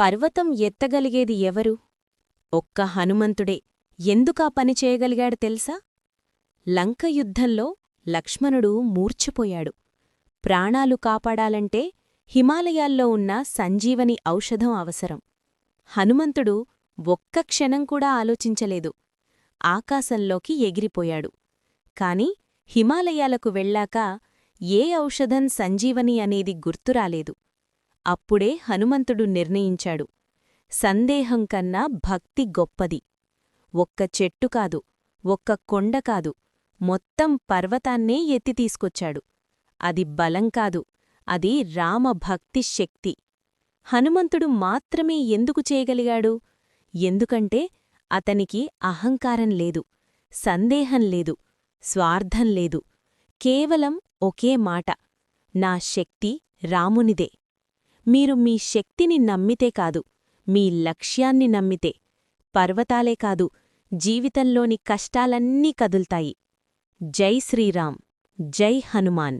పర్వతం ఎత్తగలిగేది ఎవరు? ఒక్క హనుమంతుడే ఎందుకా పని చేయగలిగాడు తెలుసా? లంక యుద్ధంలో లక్ష్మణుడు మూర్ఛపోయాడు. ప్రాణాలు కాపాడాలంటే హిమాలయాల్లో ఉన్న సంజీవని ఔషధం అవసరం. హనుమంతుడు ఒక్క క్షణం కూడా ఆలోచించలేదు. ఆకాశంలోకి ఎగిరిపోయాడు. కాని హిమాలయాలకు వెళ్ళాక ఏ ఔషధం సంజీవని అనేది గుర్తురాలేదు. అప్పుడే హనుమంతుడు నిర్ణయించాడు. సందేహం కన్నా భక్తి గొప్పది. ఒక్క చెట్టు కాదు ఒక్క కొండ కాదు మొత్తం పర్వతాన్నే ఎత్తి తీసుకొచ్చాడు. అది బలం కాదు అది రామభక్తి శక్తి. హనుమంతుడు మాత్రమే ఎందుకు చేయగలిగాడు? ఎందుకంటే అతనికి అహంకారం లేదు సందేహం లేదు స్వార్థం లేదు కేవలం ఒకే మాట నా శక్తి రామునిదే. మీరు మీ శక్తిని నమ్మితే కాదు మీ లక్ష్యాన్ని నమ్మితే పర్వతాలే కాదు జీవితంలోని కష్టాలన్నీ కదుల్తాయి. జై శ్రీరామ్ జై హనుమాన్.